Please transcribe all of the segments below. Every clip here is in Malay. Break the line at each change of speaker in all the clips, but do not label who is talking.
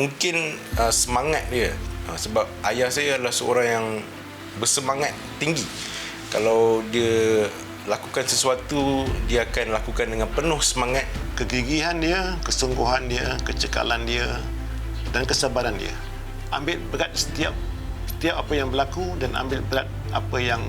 mungkin uh, semangat dia uh, sebab ayah saya adalah seorang yang bersemangat tinggi kalau dia lakukan sesuatu dia akan lakukan dengan penuh semangat
kegigihan dia, kesungguhan dia, kecekalan dia dan kesabaran dia. Ambil berat setiap setiap apa yang berlaku dan ambil berat apa yang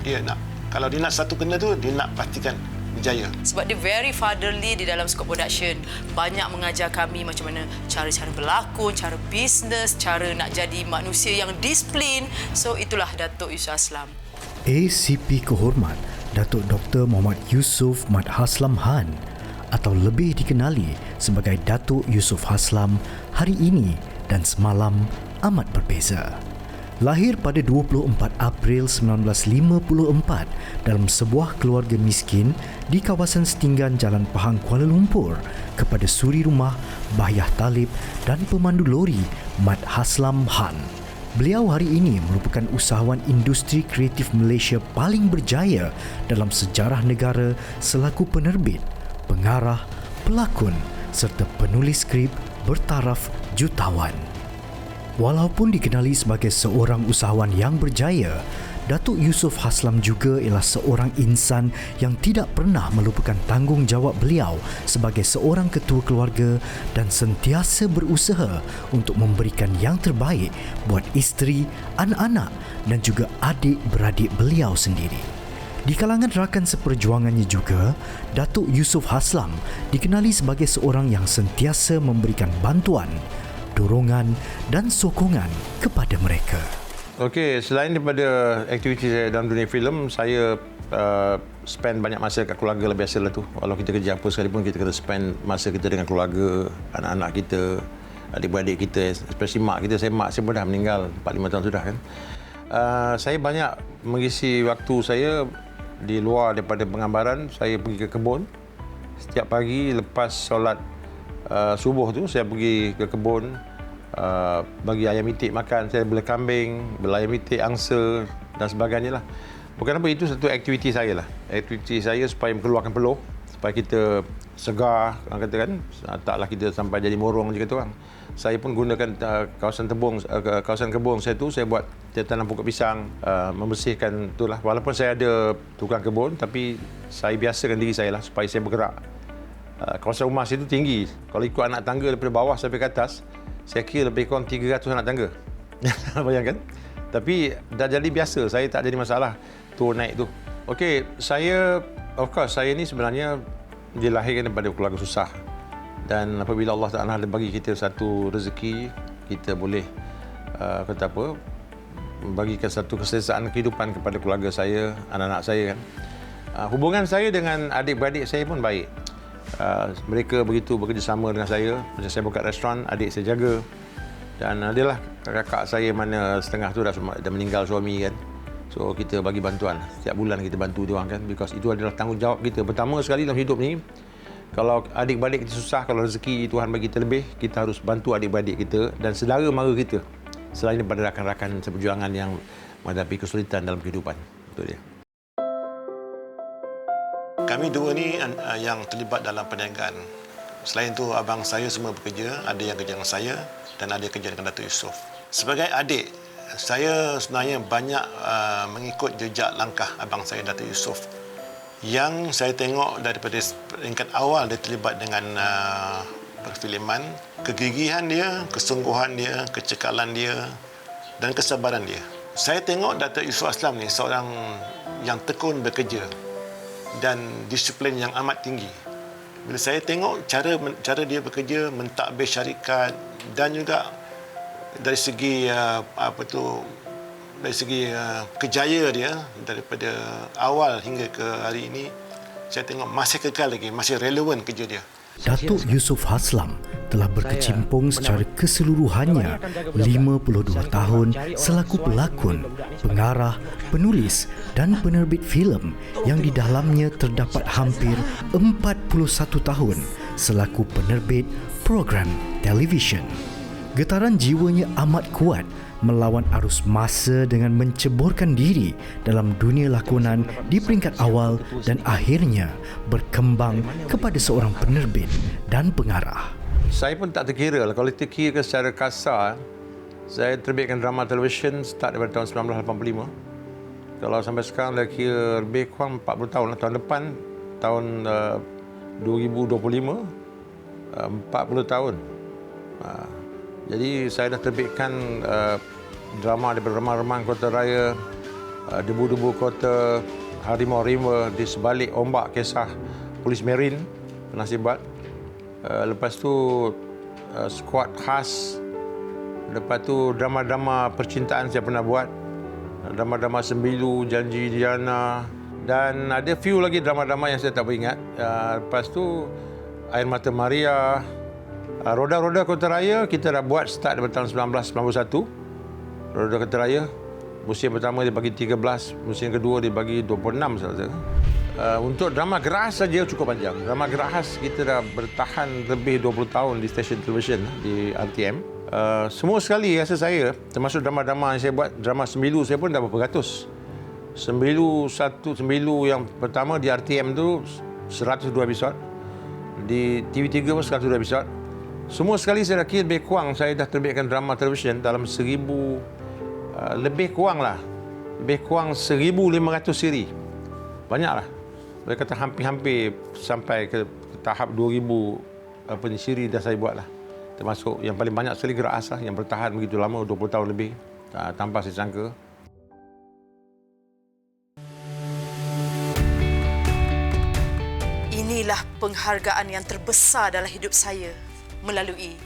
dia nak. Kalau dia nak satu kena tu, dia nak pastikan berjaya.
Sebab dia very fatherly di dalam skop production. Banyak mengajar kami macam mana cara-cara berlakon, cara bisnes, cara nak jadi manusia yang disiplin. So itulah Datuk Yusuf Aslam.
ACP Kehormat Datuk Dr. Muhammad Yusof Mat Haslam Han atau lebih dikenali sebagai Datuk Yusof Haslam hari ini dan semalam amat berbeza. Lahir pada 24 April 1954 dalam sebuah keluarga miskin di kawasan setinggan Jalan Pahang Kuala Lumpur kepada suri rumah Bahyah Talib dan pemandu lori Mat Haslam Han. Beliau hari ini merupakan usahawan industri kreatif Malaysia paling berjaya dalam sejarah negara selaku penerbit, pengarah, pelakon serta penulis skrip bertaraf jutawan. Walaupun dikenali sebagai seorang usahawan yang berjaya, Datuk Yusof Haslam juga ialah seorang insan yang tidak pernah melupakan tanggungjawab beliau sebagai seorang ketua keluarga dan sentiasa berusaha untuk memberikan yang terbaik buat isteri, anak-anak dan juga adik-beradik beliau sendiri. Di kalangan rakan seperjuangannya juga, Datuk Yusof Haslam dikenali sebagai seorang yang sentiasa memberikan bantuan, dorongan dan sokongan kepada mereka.
Okey, selain daripada aktiviti saya dalam dunia filem, saya uh, spend banyak masa kat keluarga lah biasalah tu. Walau kita kerja apa sekalipun, kita kena spend masa kita dengan keluarga, anak-anak kita, adik-beradik kita, especially mak kita. Saya mak saya pun dah meninggal 4-5 tahun sudah kan. Uh, saya banyak mengisi waktu saya di luar daripada penggambaran. Saya pergi ke kebun. Setiap pagi lepas solat uh, subuh tu, saya pergi ke kebun uh, bagi ayam itik makan, saya bela kambing, bela ayam itik, angsa dan sebagainya lah. Bukan apa itu satu aktiviti saya lah. Aktiviti saya supaya mengeluarkan peluh, supaya kita segar, orang kata kan. Taklah kita sampai jadi morong je kata orang. Saya pun gunakan uh, kawasan tebung, uh, kawasan kebun saya tu, saya buat saya tanam pokok pisang, uh, membersihkan tu lah. Walaupun saya ada tukang kebun, tapi saya biasakan diri saya lah supaya saya bergerak. Uh, kawasan rumah saya tu tinggi. Kalau ikut anak tangga daripada bawah sampai ke atas, saya kira lebih kurang 300 anak tangga. Bayangkan. Tapi dah jadi biasa, saya tak jadi masalah turun naik tu. Okey, saya of course saya ni sebenarnya dilahirkan daripada keluarga susah. Dan apabila Allah Taala ada bagi kita satu rezeki, kita boleh uh, kata apa? bagikan satu keselesaan kehidupan kepada keluarga saya, anak-anak saya kan. Uh, hubungan saya dengan adik-beradik saya pun baik. Uh, mereka begitu bekerjasama dengan saya. Macam saya buka restoran, adik saya jaga. Dan adalah kakak saya mana setengah tu dah, dah meninggal suami kan. So kita bagi bantuan. Setiap bulan kita bantu dia orang kan. Because itu adalah tanggungjawab kita. Pertama sekali dalam hidup ni, kalau adik-beradik kita susah, kalau rezeki Tuhan bagi kita lebih, kita harus bantu adik-beradik kita dan saudara mara kita. Selain daripada rakan-rakan seperjuangan yang menghadapi kesulitan dalam kehidupan. Itu dia.
Kami dua ni uh, yang terlibat dalam perniagaan. Selain tu abang saya semua bekerja, ada yang kerja dengan saya dan ada yang kerja dengan Datuk Yusof. Sebagai adik, saya sebenarnya banyak uh, mengikut jejak langkah abang saya Datuk Yusof. Yang saya tengok daripada peringkat awal dia terlibat dengan uh, perfilman, kegigihan dia, kesungguhan dia, kecekalan dia dan kesabaran dia. Saya tengok Datuk Yusof Aslam ni seorang yang tekun bekerja dan disiplin yang amat tinggi. Bila saya tengok cara cara dia bekerja mentadbir syarikat dan juga dari segi uh, apa tu dari segi uh, kejaya dia daripada awal hingga ke hari ini saya tengok masih kekal lagi masih relevan kerja dia.
Datuk Yusof Haslam telah berkecimpung secara keseluruhannya 52 tahun selaku pelakon, pengarah, penulis dan penerbit filem yang di dalamnya terdapat hampir 41 tahun selaku penerbit program televisyen. Getaran jiwanya amat kuat melawan arus masa dengan menceburkan diri dalam dunia lakonan di peringkat awal dan akhirnya berkembang kepada seorang penerbit dan pengarah.
Saya pun tak terkira lah. Kalau terkira secara kasar, saya terbitkan drama televisyen start daripada tahun 1985. Kalau sampai sekarang dah kira lebih kurang 40 tahun lah. Tahun depan, tahun uh, 2025, uh, 40 tahun. Uh, jadi saya dah terbitkan uh, drama daripada Remang-Remang Kota Raya, uh, Debu-Debu Kota, Harimau-Harimau di sebalik ombak kisah Polis Marine, penasibat. Uh, lepas tu uh, squad khas. Lepas tu drama-drama percintaan saya pernah buat. Uh, Drama-drama Sembilu, Janji Diana dan ada few lagi drama-drama yang saya tak beringat. Uh, lepas tu Air Mata Maria, Roda-Roda Kota Raya kita dah buat start daripada tahun 1991. Roda Kota Raya musim pertama dia bagi 13, musim kedua dia bagi 26 saya rasa. Uh, untuk drama Gerahas saja cukup panjang. Drama Gerahas kita dah bertahan lebih 20 tahun di stesen televisyen di RTM. Uh, semua sekali rasa saya, termasuk drama-drama yang saya buat, drama Sembilu saya pun dah berapa ratus. Sembilu satu, Sembilu yang pertama di RTM tu 102 episod. Di TV3 pun 102 episod. Semua sekali saya kira lebih kurang saya dah terbitkan drama televisyen dalam seribu, uh, lebih kurang lah. Lebih kurang 1,500 siri. Banyaklah boleh kata hampir-hampir sampai ke tahap 2000 apa ni siri dah saya buat lah. Termasuk yang paling banyak sekali gerak asah yang bertahan begitu lama 20 tahun lebih uh, tanpa saya sangka.
Inilah penghargaan yang terbesar dalam hidup saya melalui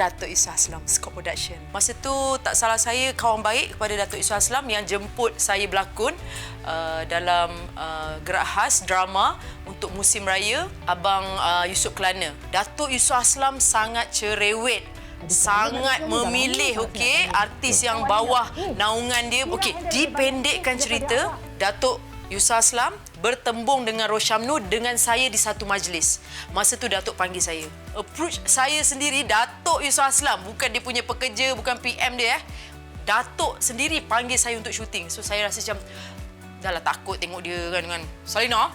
Datuk Yusof Aslam Scott Production. Masa tu tak salah saya kawan baik kepada Datuk Yusof Aslam yang jemput saya berlakon uh, dalam uh, gerak khas drama untuk musim raya Abang uh, Yusof Kelana. Datuk Yusof Aslam sangat cerewet sangat memilih okey artis yang bawah naungan dia okey dipendekkan cerita Datuk Yusof Aslam bertembung dengan Roshamnu dengan saya di satu majlis. Masa tu Datuk panggil saya. Approach saya sendiri Datuk Yusof Aslam. Bukan dia punya pekerja, bukan PM dia eh. Datuk sendiri panggil saya untuk syuting. So saya rasa macam dah lah takut tengok dia kan dengan Salina.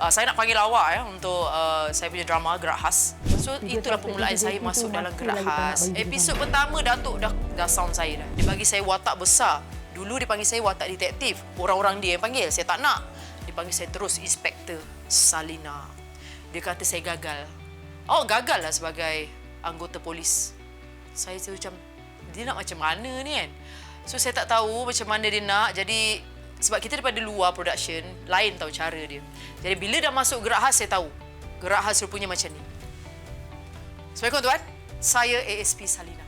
Uh, saya nak panggil awak ya untuk uh, saya punya drama Gerak Khas. So itulah permulaan saya masuk dalam Gerak Khas. Episod pertama Datuk dah dah sound saya dah. Dia bagi saya watak besar. Dulu dia panggil saya watak detektif. Orang-orang dia yang panggil. Saya tak nak. Dia panggil saya terus Inspektor Salina. Dia kata saya gagal. Oh, gagal lah sebagai anggota polis. Saya tu macam, dia nak macam mana ni kan? So, saya tak tahu macam mana dia nak. Jadi, sebab kita daripada luar production, lain tahu cara dia. Jadi, bila dah masuk gerak khas, saya tahu. Gerak khas rupanya macam ni. Assalamualaikum tuan. Saya ASP Salina.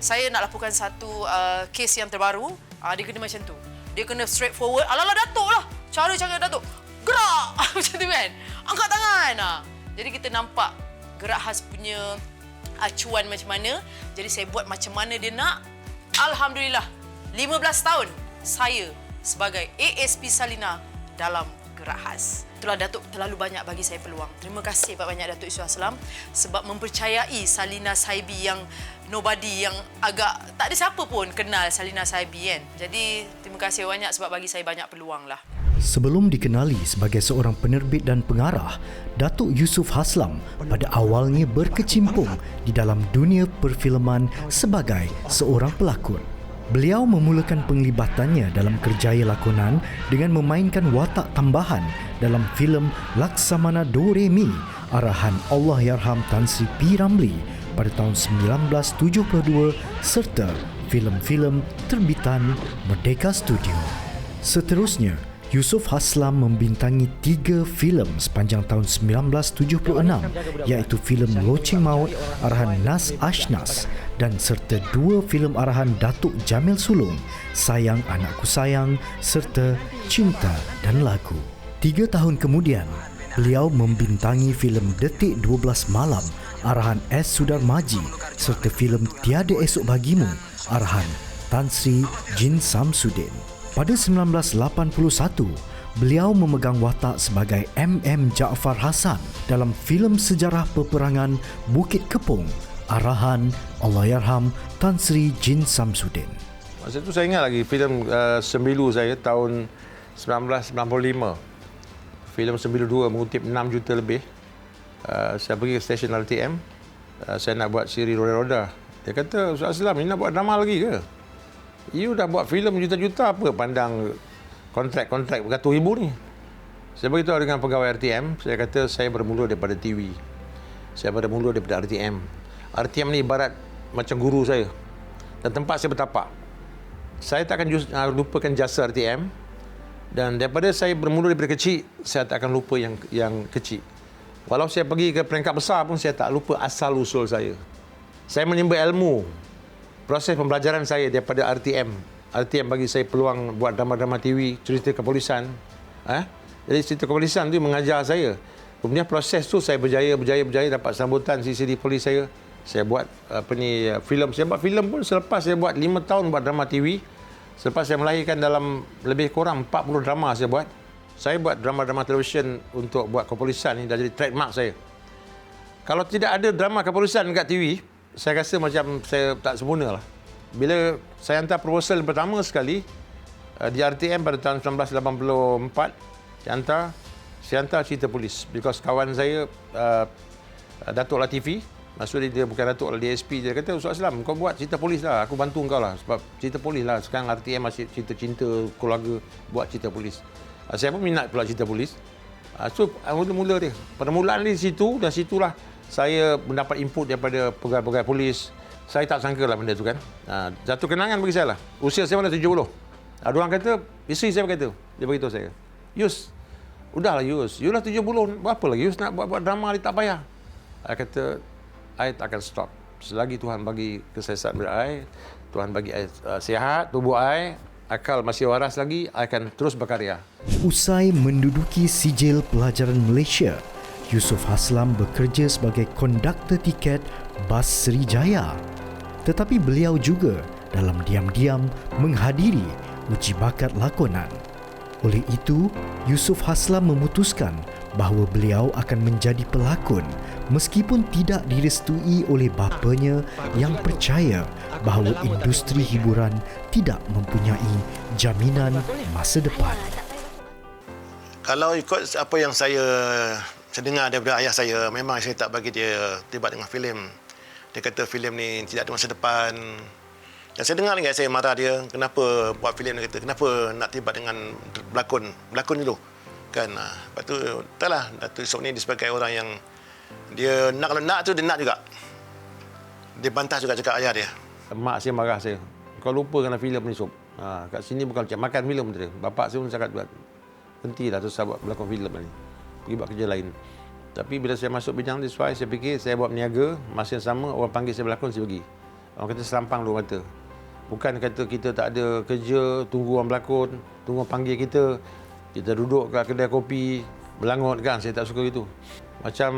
Saya nak laporkan satu uh, kes yang terbaru. Uh, dia kena macam tu. Dia kena straightforward. Alah-alah Datuk lah. Cara-cara Datuk. Gerak! macam tu kan. Angkat tangan. Uh. Jadi kita nampak gerak khas punya acuan macam mana. Jadi saya buat macam mana dia nak. Alhamdulillah. 15 tahun saya sebagai ASP Salina dalam gerak khas. Itulah Datuk terlalu banyak bagi saya peluang. Terima kasih banyak Datuk Isu Aslam sebab mempercayai Salina Saibi yang nobody yang agak tak ada siapa pun kenal Salina Saibi kan. Jadi terima kasih banyak sebab bagi saya banyak peluang lah.
Sebelum dikenali sebagai seorang penerbit dan pengarah, Datuk Yusof Haslam pada awalnya berkecimpung di dalam dunia perfilman sebagai seorang pelakon. Beliau memulakan penglibatannya dalam kerjaya lakonan dengan memainkan watak tambahan dalam filem Laksamana Do Re Mi arahan Allahyarham Tan Sri P. Ramlee pada tahun 1972 serta filem-filem terbitan Merdeka Studio. Seterusnya, Yusof Haslam membintangi tiga filem sepanjang tahun 1976 iaitu filem Loceng Maut arahan Nas Ashnas dan serta dua filem arahan Datuk Jamil Sulong Sayang Anakku Sayang serta Cinta dan Lagu. Tiga tahun kemudian, beliau membintangi filem Detik 12 Malam arahan S. Sudar Maji serta filem Tiada Esok Bagimu arahan Tan Sri Jin Samsudin. Pada 1981, beliau memegang watak sebagai MM Jaafar Hassan dalam filem sejarah peperangan Bukit Kepung arahan Allahyarham Tan Sri Jin Samsudin.
Masa tu saya ingat lagi filem uh, Sembilu saya tahun 1995. Filem Sembilu 2 mengutip 6 juta lebih. Uh, saya pergi ke stesen RTM uh, saya nak buat siri roda-roda. Dia kata, Ustaz Aslam, ni nak buat drama lagi ke? You dah buat filem juta-juta apa pandang kontrak-kontrak beratus ribu ni? Saya beritahu dengan pegawai RTM, saya kata saya bermula daripada TV. Saya bermula daripada RTM. RTM ni ibarat macam guru saya. Dan tempat saya bertapak. Saya tak akan uh, lupakan jasa RTM dan daripada saya bermula daripada kecil, saya tak akan lupa yang yang kecil. Walau saya pergi ke peringkat besar pun saya tak lupa asal usul saya. Saya menimba ilmu proses pembelajaran saya daripada RTM. RTM bagi saya peluang buat drama-drama TV, cerita kepolisian. Eh? Jadi cerita kepolisian tu mengajar saya. Kemudian proses tu saya berjaya, berjaya, berjaya dapat sambutan CCD polis saya. Saya buat apa ni filem. Saya buat filem pun selepas saya buat 5 tahun buat drama TV. Selepas saya melahirkan dalam lebih kurang 40 drama saya buat. Saya buat drama-drama televisyen untuk buat kepolisian ni dah jadi trademark saya. Kalau tidak ada drama kepolisian dekat TV, saya rasa macam saya tak sempurna lah. Bila saya hantar proposal pertama sekali uh, di RTM pada tahun 1984, saya hantar, saya hantar cerita polis. Because kawan saya, uh, Datuk Latifi, maksudnya dia bukan Datuk lah, DSP, dia kata, Ustaz Aslam, kau buat cerita polis lah, aku bantu kau lah. Sebab cerita polis lah, sekarang RTM masih cerita cinta, keluarga, buat cerita polis. Uh, saya pun minat pula cerita polis. Uh, so, mula-mula dia. Permulaan di situ, dan situlah saya mendapat input daripada pegawai-pegawai polis. Saya tak sangka lah benda tu kan. Ha, satu kenangan bagi saya lah. Usia saya mana 70. Ada orang kata, isteri saya berkata, dia beritahu saya. Yus, udahlah Yus. You lah 70, berapa lagi Yus nak buat-buat drama, dia tak payah. Saya kata, I tak akan stop. Selagi Tuhan bagi kesihatan pada I, Tuhan bagi I uh, sihat, tubuh I, akal masih waras lagi, I akan terus berkarya.
Usai menduduki sijil pelajaran Malaysia, Yusuf Haslam bekerja sebagai konduktor tiket bas Srijaya. Tetapi beliau juga dalam diam-diam menghadiri uji bakat lakonan. Oleh itu, Yusuf Haslam memutuskan bahawa beliau akan menjadi pelakon meskipun tidak direstui oleh bapanya yang percaya bahawa industri hiburan tidak mempunyai jaminan masa depan.
Kalau ikut apa yang saya saya dengar daripada ayah saya, memang saya tak bagi dia terlibat dengan filem. Dia kata filem ni tidak ada masa depan. Dan saya dengar dengan saya marah dia, kenapa buat filem dia kata, kenapa nak terlibat dengan berlakon, berlakon dulu. Kan, ah, lepas tu, entahlah, Datuk Yusof ni dia sebagai orang yang dia nak kalau nak tu dia nak juga. Dia bantah juga cakap ayah dia.
Mak saya marah saya. Kau lupa kena filem ni, Sob. Ha, kat sini bukan macam makan filem dia. Bapak saya pun cakap buat. Hentilah tu buat berlakon filem ni pergi buat kerja lain. Tapi bila saya masuk bidang ni, saya fikir saya buat niaga, masa yang sama orang panggil saya berlakon, saya pergi. Orang kata selampang dua mata. Bukan kata kita tak ada kerja, tunggu orang berlakon, tunggu orang panggil kita, kita duduk kat kedai kopi, belangut kan, saya tak suka itu. Macam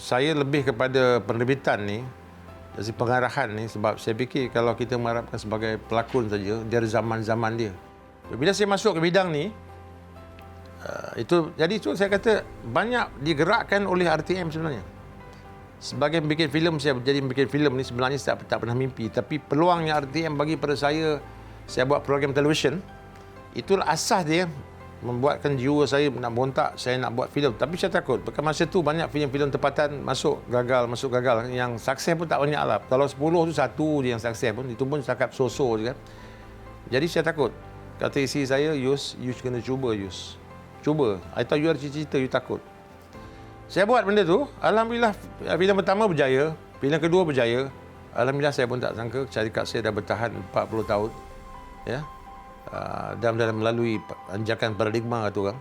saya lebih kepada penerbitan ni, dari pengarahan ni sebab saya fikir kalau kita mengharapkan sebagai pelakon saja, dia ada zaman-zaman dia. Bila saya masuk ke bidang ni, Uh, itu jadi itu saya kata banyak digerakkan oleh RTM sebenarnya. Sebagai bikin filem saya jadi bikin filem ni sebenarnya saya tak, tak pernah mimpi. Tapi peluang yang RTM bagi pada saya saya buat program televisyen itulah asas dia membuatkan jiwa saya nak bontak saya nak buat filem. Tapi saya takut Bukan masa tu banyak filem-filem tempatan masuk gagal masuk gagal. Yang sukses pun tak banyak lah. Kalau 10 tu satu je yang sukses pun itu pun cakap so-so je kan. Jadi saya takut. Kata isi saya Yus Yus kena cuba Yus Cuba. I tahu you ada cita-cita, you takut. Saya buat benda tu. Alhamdulillah, filem pertama berjaya. Filem kedua berjaya. Alhamdulillah, saya pun tak sangka syarikat saya dah bertahan 40 tahun. Ya. Uh, dan dalam melalui anjakan paradigma kata orang.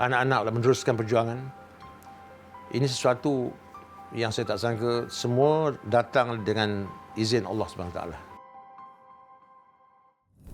Anak-anak dah meneruskan perjuangan. Ini sesuatu yang saya tak sangka semua datang dengan izin Allah SWT.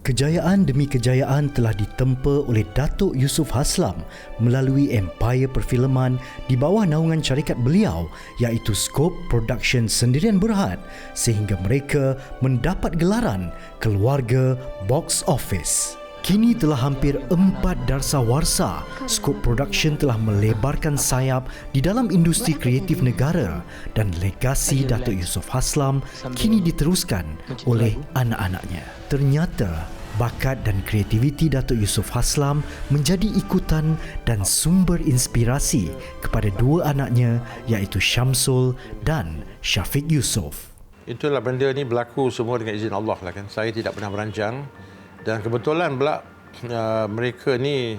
Kejayaan demi kejayaan telah ditempa oleh Datuk Yusuf Haslam melalui empire perfilman di bawah naungan syarikat beliau iaitu Scope Production Sendirian Berhad sehingga mereka mendapat gelaran Keluarga Box Office. Kini telah hampir empat darsa warsa, Scope Production telah melebarkan sayap di dalam industri kreatif negara dan legasi Datuk Yusof Haslam kini diteruskan oleh anak-anaknya. Ternyata bakat dan kreativiti Datuk Yusof Haslam menjadi ikutan dan sumber inspirasi kepada dua anaknya iaitu Syamsul dan Syafiq Yusof.
Itulah benda ni berlaku semua dengan izin Allah lah kan. Saya tidak pernah merancang dan kebetulan pula uh, mereka ni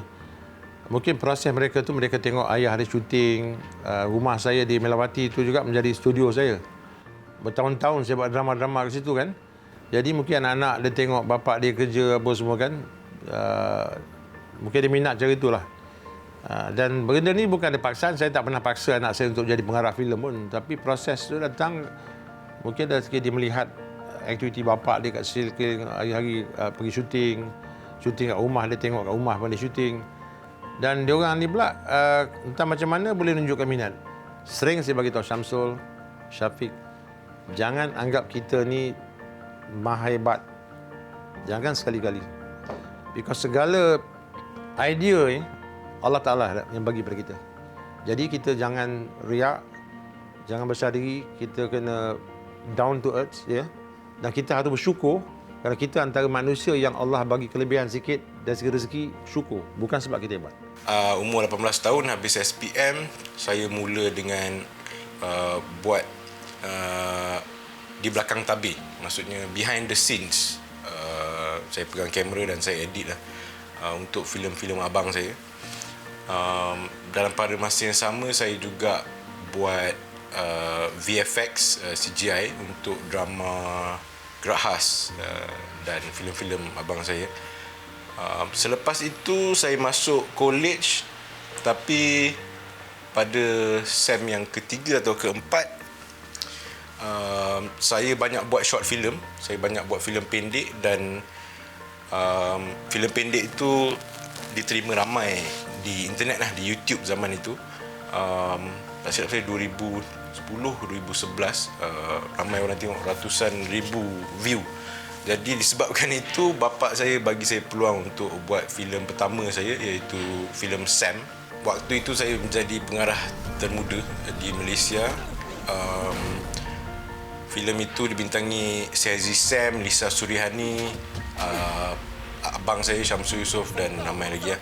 mungkin proses mereka tu mereka tengok ayah ada syuting uh, rumah saya di Melawati tu juga menjadi studio saya. Bertahun-tahun saya buat drama-drama ke situ kan. Jadi mungkin anak-anak dia tengok bapak dia kerja apa semua kan. Uh, mungkin dia minat cara itulah. Uh, dan benda ni bukan ada paksaan. Saya tak pernah paksa anak saya untuk jadi pengarah filem pun. Tapi proses tu datang mungkin dari segi dia melihat aktiviti bapak dia kat sekeliling hari-hari uh, pergi syuting. Syuting kat rumah dia tengok kat rumah pandai syuting. Dan dia orang ni pula uh, entah macam mana boleh menunjukkan minat. Sering saya bagi tahu Syamsul, Syafiq, jangan anggap kita ni maha hebat. Jangan sekali-kali. Because segala idea ni Allah Ta'ala yang bagi pada kita. Jadi kita jangan riak, jangan besar diri, kita kena down to earth ya. Dan kita harus bersyukur kerana kita antara manusia yang Allah bagi kelebihan sikit dan segi rezeki syukur. Bukan sebab kita hebat.
Uh, umur 18 tahun habis SPM, saya mula dengan uh, buat uh, di belakang tabir. Maksudnya behind the scenes. Uh, saya pegang kamera dan saya edit lah uh, untuk filem-filem abang saya. Um, dalam pada masa yang sama saya juga buat uh, VFX uh, CGI untuk drama Gerak Khas uh, dan filem-filem abang saya. Uh, selepas itu saya masuk college tapi pada sem yang ketiga atau keempat um, saya banyak buat short film. Saya banyak buat filem pendek dan um, filem pendek itu diterima ramai di internet lah di YouTube zaman itu. Um, tak silap saya 2010 2011 uh, ramai orang tengok ratusan ribu view. Jadi disebabkan itu bapa saya bagi saya peluang untuk buat filem pertama saya iaitu filem Sam. Waktu itu saya menjadi pengarah termuda di Malaysia. Um, filem itu dibintangi Syazi Sam, Lisa Surihani, uh, abang saya Syamsul Yusof dan ramai lagi ya.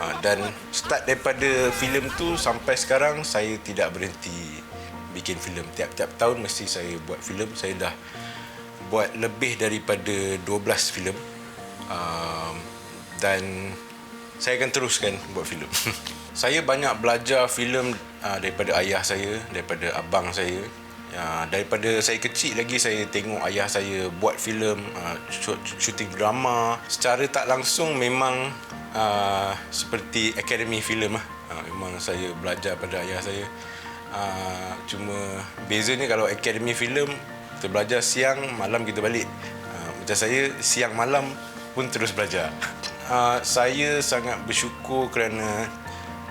Uh, dan start daripada filem tu sampai sekarang saya tidak berhenti bikin filem. Tiap-tiap tahun mesti saya buat filem. Saya dah buat lebih daripada 12 filem. Uh, dan saya akan teruskan buat filem. saya banyak belajar filem uh, daripada ayah saya, daripada abang saya Ya, daripada saya kecil lagi saya tengok ayah saya buat filem, uh, shooting drama. Secara tak langsung memang uh, seperti akademi filem lah. Uh, memang saya belajar pada ayah saya. Uh, cuma bezanya kalau akademi filem kita belajar siang, malam kita balik. Uh, macam saya siang malam pun terus belajar. Uh, saya sangat bersyukur kerana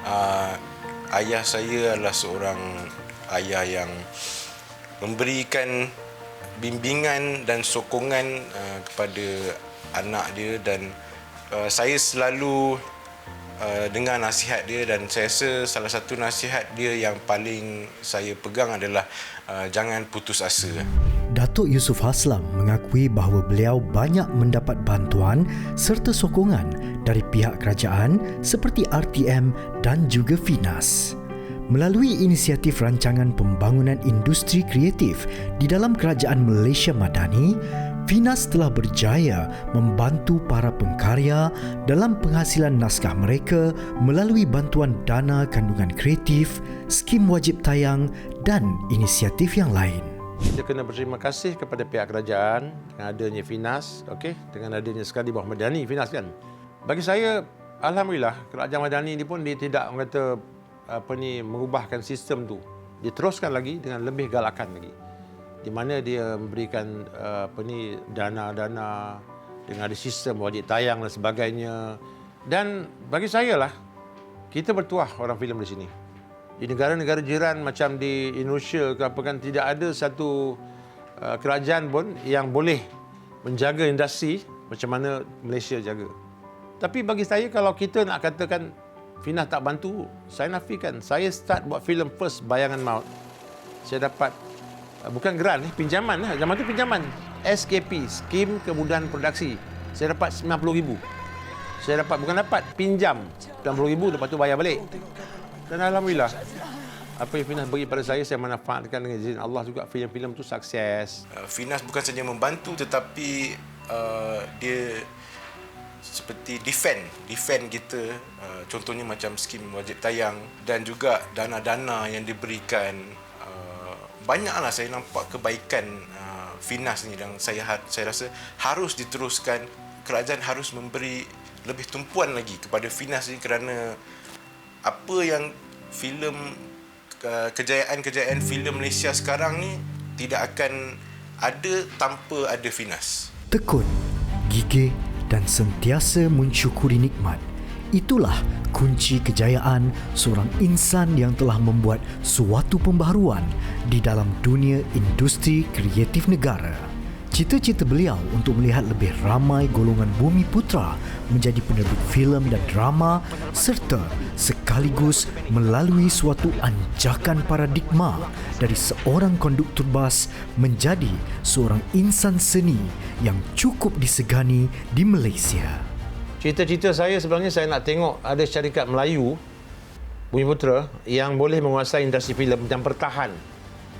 uh, ayah saya adalah seorang ayah yang memberikan bimbingan dan sokongan uh, kepada anak dia dan uh, saya selalu uh, dengar nasihat dia dan saya rasa salah satu nasihat dia yang paling saya pegang adalah uh, jangan putus asa.
Datuk Yusuf Haslam mengakui bahawa beliau banyak mendapat bantuan serta sokongan dari pihak kerajaan seperti RTM dan juga FINAS. Melalui inisiatif rancangan pembangunan industri kreatif di dalam kerajaan Malaysia Madani, Finas telah berjaya membantu para pengkarya dalam penghasilan naskah mereka melalui bantuan dana kandungan kreatif, skim wajib tayang dan inisiatif yang lain.
Kita kena berterima kasih kepada pihak kerajaan dengan adanya Finas, okey, dengan adanya sekali bawah Madani Finas kan. Bagi saya alhamdulillah kerajaan Madani ini pun dia tidak kata apa ni mengubahkan sistem tu diteruskan lagi dengan lebih galakan lagi di mana dia memberikan uh, apa ni dana-dana dengan ada sistem wajib tayang dan sebagainya dan bagi saya lah kita bertuah orang filem di sini di negara-negara jiran macam di Indonesia ke apa kan tidak ada satu uh, kerajaan pun yang boleh menjaga industri macam mana Malaysia jaga tapi bagi saya kalau kita nak katakan Fina tak bantu, saya nafikan. Saya start buat filem first Bayangan Maut. Saya dapat bukan geran, eh, pinjaman lah. Zaman tu pinjaman. SKP, Skim Kemudahan Produksi. saya dapat RM90,000. Saya dapat, bukan dapat, pinjam RM90,000 lepas tu bayar balik. Dan Alhamdulillah, apa yang Finas beri pada saya, saya manfaatkan dengan izin Allah juga. Filem-filem tu sukses.
Uh, Finas bukan saja membantu tetapi uh, dia seperti defend defend kita uh, contohnya macam skim wajib tayang dan juga dana-dana yang diberikan banyaklah saya nampak kebaikan uh, Finas ni dan saya ha- saya rasa harus diteruskan kerajaan harus memberi lebih tumpuan lagi kepada Finas ni kerana apa yang filem uh, kejayaan-kejayaan filem Malaysia sekarang ni tidak akan ada tanpa ada Finas.
tekun, gigih dan sentiasa mensyukuri nikmat. Itulah kunci kejayaan seorang insan yang telah membuat suatu pembaharuan di dalam dunia industri kreatif negara. Cita-cita beliau untuk melihat lebih ramai golongan bumi putra menjadi penerbit filem dan drama serta sekaligus melalui suatu anjakan paradigma dari seorang konduktor bas menjadi seorang insan seni yang cukup disegani di Malaysia.
Cita-cita saya sebenarnya saya nak tengok ada syarikat Melayu Bumi Putra yang boleh menguasai industri filem dan bertahan.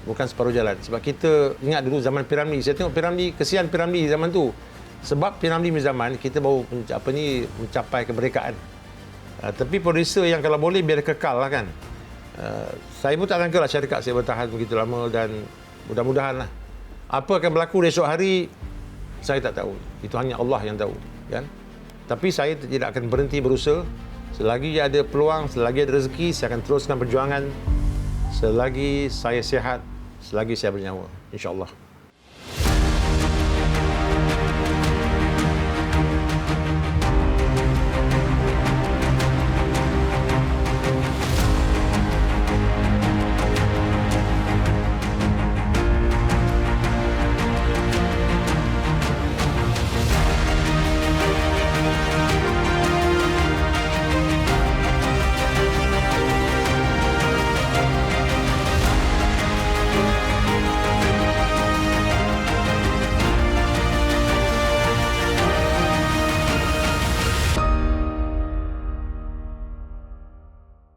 Bukan separuh jalan. Sebab kita ingat dulu zaman Piramli. Saya tengok Piramli kesian Piramli zaman tu. Sebab Piramli punya zaman kita baru apa ni mencapai kemerdekaan. Uh, tapi producer yang kalau boleh biar kekal lah kan. Uh, saya pun tak sangka lah syarikat saya bertahan begitu lama dan mudah-mudahan lah. Apa akan berlaku esok hari saya tak tahu. Itu hanya Allah yang tahu kan tapi saya tidak akan berhenti berusaha. Selagi ada peluang selagi ada rezeki saya akan teruskan perjuangan. Selagi saya sihat selagi saya bernyawa. Insyaallah